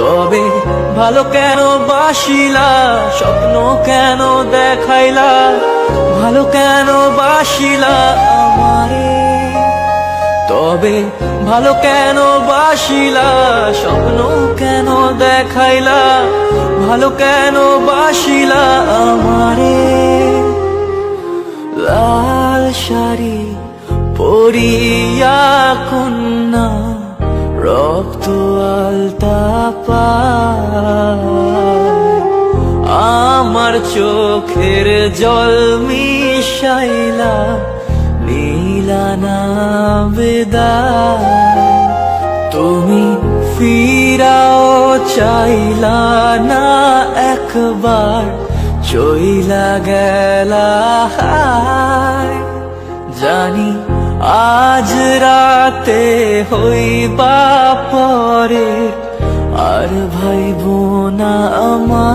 তবে ভালো কেন বাসিলা? স্বপ্ন কেন দেখাইলা? ভালো কেন বাসিলা আমারে? তবে ভালো কেন বাসিলা? স্বপ্ন কেন দেখাইলা? ভালো কেন বাসিলা আমারে? লাল শাড়ি পরিয়া কন্যা রক্ত আলতা আমার চোখের জল মিশাইলা নীলানা বেদায় তুমি ফিরাও চাইলা না একবার, চইলা গেলা আজ রাতে হইবা পরে আর ভাইব না আমার